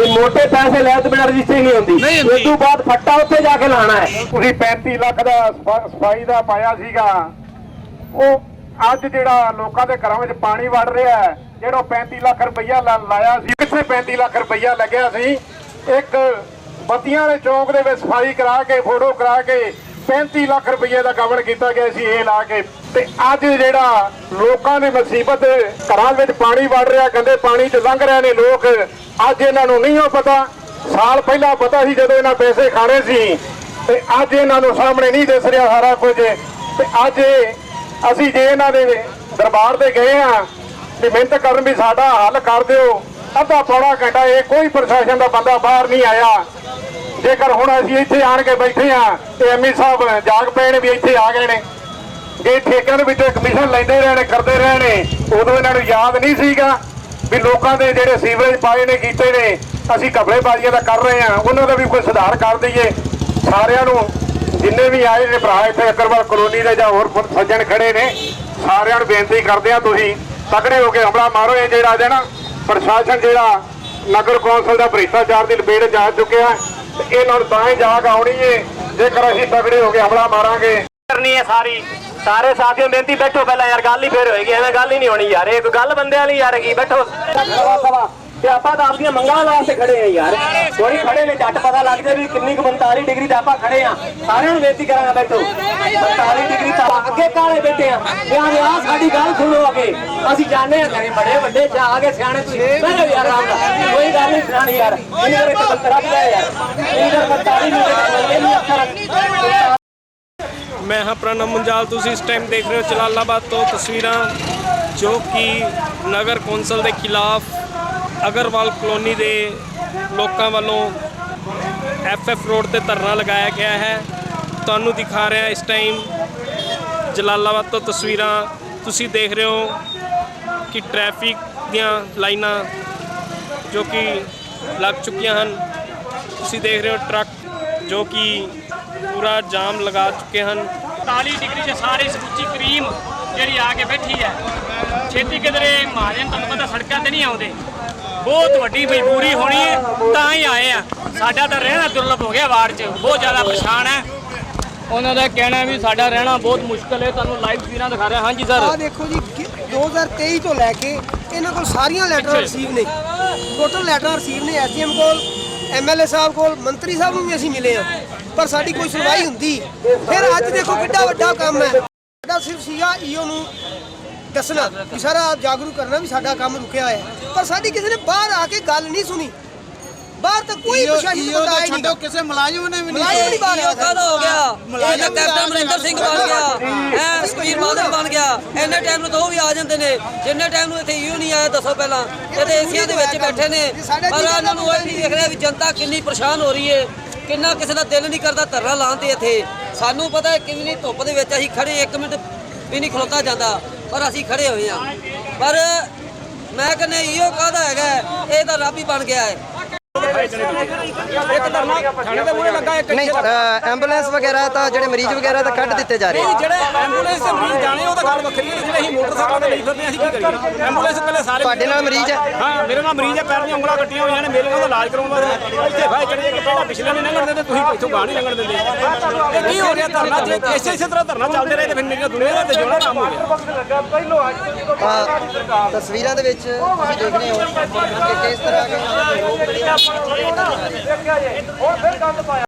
ਤੇ ਮੋਟੇ ਪੈਸੇ ਲੈ ਤੇ ਬਿਨਾਂ ਰਜਿਸਟਰੀ ਨਹੀਂ ਹੁੰਦੀ। ਇਸ ਤੋਂ ਬਾਅਦ ਫੱਟਾ ਉੱਥੇ ਜਾ ਕੇ ਲਾਣਾ ਹੈ। ਤੁਸੀਂ 35 ਲੱਖ ਦਾ ਸਫਾ- ਸਫ਼ਾਈ ਦਾ ਪਾਇਆ ਸੀਗਾ। ਉਹ ਅੱਜ ਜਿਹੜਾ ਲੋਕਾਂ ਦੇ ਘਰਾਂ ਵਿੱਚ ਪਾਣੀ ਵੜ ਰਿਹਾ ਹੈ ਜਿਹੜਾ ਉਹ 35 ਲੱਖ ਰੁਪਈਆ ਲਾਇਆ ਸੀ ਕਿੱਥੇ 35 ਲੱਖ ਰੁਪਈਆ ਲੱਗਿਆ ਸੀ? ਇੱਕ ਬੱਤੀਆਂ ਦੇ ਚੌਂਕ ਦੇ ਵਿੱਚ ਸਫ਼ਾਈ ਕਰਾ ਕੇ ਫੋਟੋ ਕਰਾ ਕੇ 35 ਲੱਖ ਰੁਪਈਏ ਦਾ ਕਵਰ ਕੀਤਾ ਗਿਆ ਸੀ ਇਹ ਲਾ ਕੇ। ਤੇ ਅੱਜ ਜਿਹੜਾ ਲੋਕਾਂ ਦੀ ਮੁਸੀਬਤ ਘਰਾਂ ਵਿੱਚ ਪਾਣੀ ਵੜ ਰਿਹਾ, ਗੰਦੇ ਪਾਣੀ 'ਚ ਲੰਘ ਰਹੇ ਨੇ ਲੋਕ, ਅੱਜ ਇਹਨਾਂ ਨੂੰ ਨਹੀਂ ਪਤਾ। ਸਾਲ ਪਹਿਲਾਂ ਪਤਾ ਸੀ ਜਦੋਂ ਇਹਨਾਂ ਪੈਸੇ ਖਾਣੇ ਸੀ। ਤੇ ਅੱਜ ਇਹਨਾਂ ਨੂੰ ਸਾਹਮਣੇ ਨਹੀਂ ਦਿਸ ਰਿਹਾ ਸਾਰਾ ਕੁਝ। ਤੇ ਅੱਜ ਅਸੀਂ ਜੇ ਇਹਨਾਂ ਦੇ ਦਰਬਾਰ ਤੇ ਗਏ ਆ ਵੀ ਮਿਹਨਤ ਕਰਨ ਵੀ ਸਾਡਾ ਹੱਲ ਕਰ ਦਿਓ। ਅੱਧਾ ਪੌਣਾ ਘੰਟਾ ਇਹ ਕੋਈ ਪ੍ਰਸ਼ਾਸਨ ਦਾ ਬੰਦਾ ਬਾਹਰ ਨਹੀਂ ਆਇਆ। ਜੇਕਰ ਹੁਣ ਅਸੀਂ ਇੱਥੇ ਆਣ ਕੇ ਬੈਠੇ ਆ ਤੇ ਐਮਈ ਸਾਹਿਬ, ਜਾਗ ਪਏ ਨੇ ਵੀ ਇੱਥੇ ਆ ਗਏ ਨੇ। ਇਹ ਠੇਕਿਆਂ ਦੇ ਵਿੱਚੋਂ ਕਮਿਸ਼ਨ ਲੈਂਦੇ ਰਹੇ ਨੇ, ਕਰਦੇ ਰਹੇ ਨੇ। ਉਦੋਂ ਇਹਨਾਂ ਨੂੰ ਯਾਦ ਨਹੀਂ ਸੀਗਾ ਵੀ ਲੋਕਾਂ ਦੇ ਜਿਹੜੇ ਸੀਵਰੇਜ ਪਾਏ ਨੇ, ਕੀਤੇ ਨੇ। ਅਸੀਂ ਘਪਲੇਬਾਜ਼ੀਆਂ ਦਾ ਕਰ ਰਹੇ ਆ ਉਹਨਾਂ ਦਾ ਵੀ ਕੋਈ ਸੁਧਾਰ ਕਰ ਦਈਏ। ਸਾਰਿਆਂ ਨੂੰ ਜਿੰਨੇ ਵੀ ਆਏ ਨੇ ਭਰਾ ਇੱਥੇ ਅਕਰਵਾਲ ਕਲੋਨੀ ਦੇ ਜਾਂ ਹੋਰ ਸੱਜਣ ਖੜੇ ਨੇ, ਸਾਰਿਆਂ ਨੂੰ ਬੇਨਤੀ ਕਰਦੇ ਆ ਤੁਸੀਂ, ਤਕੜੇ ਹੋ ਕੇ ਹਮਲਾ ਮਾਰੋ। ਇਹ ਜਿਹੜਾ ਹੈ ਨਾ, ਪ੍ਰਸ਼ਾਸਨ ਜਿਹੜਾ ਨਗਰ ਕੌਂਸਲ ਦਾ ਭ੍ਰਿਸ਼ਟਾਚਾਰ ਦੀ ਲਪੇਟ ਜਾ ਚੁੱਕਿਆ। ਤੇ ਇਹਨਾਂ ਨੂੰ ਤਾਂ ਹੀ ਜਾਗ ਆਉਣੀ ਏ। ਜੇਕਰ ਅਸੀਂ ਤਕੜੇ ਹੋ ਕੇ ਹਮਲਾ ਮਾਰਾਂਗੇ। ਕਰਨੀ ਹੈ ਸਾਰੀ। ਸਾਰੇ ਸਾਥੀਓ ਬੇਨਤੀ ਬੈਠੋ ਪਹਿਲਾਂ ਯਾਰ ਗੱਲ ਹੀ ਫੇਰ ਹੋਏਗੀ। ਐਵੇਂ ਗੱਲ ਹੀ ਨਹੀਂ ਹੋਣੀ ਯਾਰ। ਇਹ ਕੋਈ ਗੱਲ ਬੰਦਿਆਂ ਲਈ ਯਾਰ ਕੀ ਬੈਠੋ। ਸਵਾ ਸਵਾ ਤੇ ਆਪਾਂ ਤਾਂ ਆਪਣੀਆਂ ਮੰਗਾਂ ਵਾਸਤੇ ਖੜੇ ਆ ਯਾਰ। ਕੋਈ ਖੜੇ ਨੇ ਝੱਟ ਪਤਾ ਲੱਗ ਜਾਏ ਵੀ ਕਿੰਨੀ ਕੁ 45 ਡਿਗਰੀ ਤੇ ਆਪਾਂ ਖੜੇ ਆ। ਸਾਰਿਆਂ ਨੂੰ ਬੇਨਤੀ ਕਰਾਂਗਾ ਬੈਠੋ। 45 ਡਿਗਰੀ ਤਾਂ ਅੱਗੇ ਕਾਲੇ ਬੈਠੇ ਆ। ਯਾਰ ਆ ਸਾਡੀ ਗੱਲ ਸੁਣੋ ਅੱਗੇ। ਅਸੀਂ ਜਾਣਦੇ ਆ ਘਰੇ ਬੜੇ ਵੱਡੇ ਚਾ ਆ ਗਏ ਸਿਆਣੇ ਤੁਸੀਂ। ਬੈਠੋ ਯਾਰ ਆਰਾਮ ਨਾਲ। ਕੋਈ ਗੱਲ ਨਹੀਂ ਸੁਣਾਣੀ ਯਾਰ। ਇਹਨੇ ਕਰੇ ਤਾਂ ਬੰਤਰਾ ਪਿਆ ਯਾਰ ਇਹ 45 ਮਿੰਟ ਇਹ ਨਹੀਂ ਅੱਖਰ ਮੈਂ ਹਾਂ ਪ੍ਰਣਮ ਮੁੰਜਾਲ, ਤੁਸੀਂ ਇਸ ਟਾਈਮ ਦੇਖ ਰਹੇ ਹੋ ਜਲਾਲਾਬਾਦ ਤੋਂ ਤਸਵੀਰਾਂ, ਜੋ ਕਿ ਨਗਰ ਕੌਂਸਲ ਦੇ ਖਿਲਾਫ ਅਗਰਵਾਲ ਕਲੋਨੀ ਦੇ ਲੋਕਾਂ ਵੱਲੋਂ ਐਫਐਫ ਰੋਡ ਤੇ ਧਰਨਾ ਲਗਾਇਆ ਗਿਆ ਹੈ। ਤੁਹਾਨੂੰ ਦਿਖਾ ਰਿਹਾ ਇਸ ਟਾਈਮ ਜਲਾਲਾਬਾਦ ਤੋਂ ਤਸਵੀਰਾਂ। ਤੁਸੀਂ ਦੇਖ ਰਹੇ ਹੋ ਕਿ ਟ੍ਰੈਫਿਕ ਦੀਆਂ ਲਾਈਨਾਂ ਜੋ ਕਿ ਲੱਗ ਚੁੱਕੀਆਂ ਹਨ। ਤੁਸੀਂ ਦੇਖ ਰਹੇ ਹੋ ਟਰੱਕ ਜੋ ਕਿ ਪੂਰਾ ਜਾਮ ਲਗਾ ਚੁੱਕੇ ਹਨ। 40 ਡਿਗਰੀ 'ਚ ਸਾਰੀ ਸਮੁੱਚੀ ਕਰੀਮ ਜਿਹੜੀ ਆ ਕੇ ਬੈਠੀ ਹੈ। ਛੇਤੀ ਕਿਧਰੇ ਮਹਾਜਨ ਤੁਹਾਨੂੰ ਪਤਾ ਸੜਕਾਂ ਤੇ ਨਹੀਂ ਆਉਂਦੇ। ਬਹੁਤ ਵੱਡੀ ਮਜਬੂਰੀ ਹੋਣੀ ਹੈ ਤਾਂ ਹੀ ਆਏ ਆ। ਸਾਡਾ ਤਾਂ ਰਹਿਣਾ ਦੁਰਲਭ ਹੋ ਗਿਆ ਵਾਰਡ 'ਚ ਬਹੁਤ ਜ਼ਿਆਦਾ ਪਰੇਸ਼ਾਨ ਹੈ। ਉਹਨਾਂ ਦਾ ਕਹਿਣਾ ਵੀ ਸਾਡਾ ਰਹਿਣਾ ਬਹੁਤ ਮੁਸ਼ਕਲ ਹੈ ਤੁਹਾਨੂੰ ਲਾਈਵ ਤਸਵੀਰਾਂ ਦਿਖਾ ਰਿਹਾ। ਹਾਂਜੀ ਆ ਸਰ ਦੇਖੋ ਜੀ ਕਿ 2023 ਤੋਂ ਲੈ ਕੇ ਇਹਨਾਂ ਕੋਲ ਸਾਰੀਆਂ ਲੈਟਰਾਂ ਰਿਸੀਵ ਨੇ। ਟੋਟਲ ਲੈਟਰਾਂ ਰਿਸੀਵ ਨੇ ਐਸਡੀਐਮ ਕੋਲ ਐਮਐਲਏ ਸਾਹਿਬ ਕੋਲ ਮੰਤਰੀ ਸਾਹਿਬ ਨੂੰ ਵੀ ਅਸੀਂ ਮਿਲੇ ਆ ਪਰ ਸਾਡੀ ਕੋਈ ਸੁਣਵਾਈ ਹੁੰਦੀ ਫਿਰ ਅੱਜ ਦੇਖੋ ਕਿੱਡਾ ਵੱਡਾ ਕੰਮ ਹੈ। ਸਾਡਾ ਸਿਰਫ ਸੀਗਾ ਈਓ ਨੂੰ ਦੱਸਣਾ ਵੀ ਸਾਰਾ ਜਾਗਰੂਕ ਕਰਨਾ ਵੀ ਸਾਡਾ ਕੰਮ ਰੁਕਿਆ ਹੋਇਆ ਹੈ। ਪਰ ਸਾਡੀ ਕਿਸੇ ਨੇ ਬਾਹਰ ਆ ਕੇ ਗੱਲ ਨਹੀਂ ਸੁਣੀ। ਬਾਹਰ ਤਾਂ ਕੋਈ ਪ੍ਰਸ਼ਾਸਨ ਬੰਦਾ ਆਇਆ ਨਹੀਂ। ਕਿਸੇ ਮੁਲਾਜ਼ਮ ਨੇ ਵੀ ਮੁਲਾਜ਼ਮ ਨਹੀਂ ਬਾਹਰ ਆਇਆ ਕਾਹਦਾ ਹੋ ਗਿਆ? ਇਹਦਾ ਕੈਪਟਨ ਅਮਰਿੰਦਰ ਸਿੰਘ ਬਣ ਗਿਆ। ਐ ਸੁਖਬੀਰ ਬਾਦਲ ਬਣ ਗਿਆ। ਇੰਨੇ ਟਾਈਮ ਨੂੰ ਤਾਂ ਉਹ ਵੀ ਆ ਜਾਂਦੇ ਨੇ। ਜਿੰਨੇ ਟਾਈਮ ਨੂੰ ਇੱਥੇ ਯੂ ਨਹੀਂ ਆਇਆ ਦੱਸੋ ਪਹਿਲਾਂ। ਇਹ ਤੇ ਏਸੀਆਂ ਦੇ ਵਿੱਚ ਬੈਠੇ ਨੇ। ਪਰ ਇਹਨਾਂ ਨੂੰ ਇਹ ਨਹੀਂ ਦੇਖ ਰਿਹਾ ਵੀ ਜਨਤਾ ਕਿੰਨੀ ਪਰੇਸ਼ਾਨ ਹੋ ਰਹੀ ਏ ਕਿੰਨਾ ਕਿਸੇ ਦਾ ਦਿਲ ਨਹੀਂ ਕਰਦਾ ਧਰਨਾ ਲਾਉਣ ਤੇ ਇੱਥੇ। ਸਾਨੂੰ ਪਤਾ ਹੈ ਕਿੰਨੀ ਧੁੱਪ ਦੇ ਵਿੱਚ ਅਸੀਂ ਖੜੇ 1 ਮਿੰਟ ਵੀ ਨਹੀਂ ਖਲੋਤਾ ਜਾਂਦਾ, ਪਰ ਅਸੀਂ ਖੜੇ ਹੋਏ ਆ ਪਰ ਮੈਂ ਕਹਿੰਦਾ, ਇਹੋ ਕਾਹਦਾ ਹੈਗਾ ਹੈ? ਇਹ ਤਾਂ ਰੱਬ ਹੀ ਬਣ ਗਿਆ ਹੈ। ਨਹੀਂ ਅ, ਐਂਬੂਲੈਂਸ ਵਗੈਰਾ ਤਾਂ ਜਿਹੜੇ ਮਰੀਜ਼ ਵਗੈਰਾ ਤਾਂ ਕੱਢ ਦਿੱਤੇ ਜਾ ਰਹੇ ਆ। ਜਿਹੜੇ ਐਂਬੂਲੈਂਸ ਦੇ ਮਰੀਜ਼ ਜਾਣੇ ਉਹ ਤਾਂ ਗੱਲ ਵੱਖਰੀ ਹੈ ਜਿਹੜੇ ਅਸੀਂ ਮੋਟਰਸਾਈਕਲ ਤੇ ਲਈ ਫਿਰਦੇ ਹਾਂ, ਅਸੀਂ ਕੀ ਕਰੀਏ? ਐਂਬੂਲੈਂਸ ਪਹਿਲੇ ਸਾਰੇ ਤੁਹਾਡੇ ਨਾਲ ਮਰੀਜ਼ ਹੈ ਹਾਂ ਮੇਰੇ ਨਾਲ ਮਰੀਜ਼ ਹੈ ਪੈਰ ਦੀਆਂ ਉਂਗਲਾਂ ਕੱਟੀਆਂ ਹੋਈਆਂ ਨੇ ਮੇਰੇ ਨਾਲ ਤਾਂ ਇਲਾਜ ਕਰਾਉਣ ਵਾਸਤੇ ਇੱਥੇ ਭਾਈ ਚੜੇ ਕਿ ਪਹਿਲਾਂ ਪਿਛਲੇ ਨੇ ਲੰਘਣ ਦਿੰਦੇ ਤੁਸੀਂ ਇੱਥੋਂ ਗਾਹ ਨਹੀਂ ਲੰਘਣ ਦਿੰਦੇ। ਇਹ ਕੀ ਹੋ ਰਿਹਾ ਧਰਨਾ? ਜੇ ਇਸੇ ਇਸੇ ਤਰ੍ਹਾਂ ਧਰਨਾ ਚੱਲਦੇ ਰਹੇ ਤੇ ਫਿਰ ਮੇਰੀਆਂ ਦੁਨੀਆ ਦਾ ਤੇ ਜਿਉਣਾ ਕੰਮ ਹੋ ਗਿਆ। ਅ, ਤਸਵੀਰਾਂ ਦੇ ਵਿੱਚ ਤੁਸੀਂ ਦੇਖ ਰਹੇ ਹੋ ਕਿ ਕਿਸ ਤਰ੍ਹਾਂ ਦੇ ਫਿਰ ਜਿਹੜੇ ਪਾਇਆ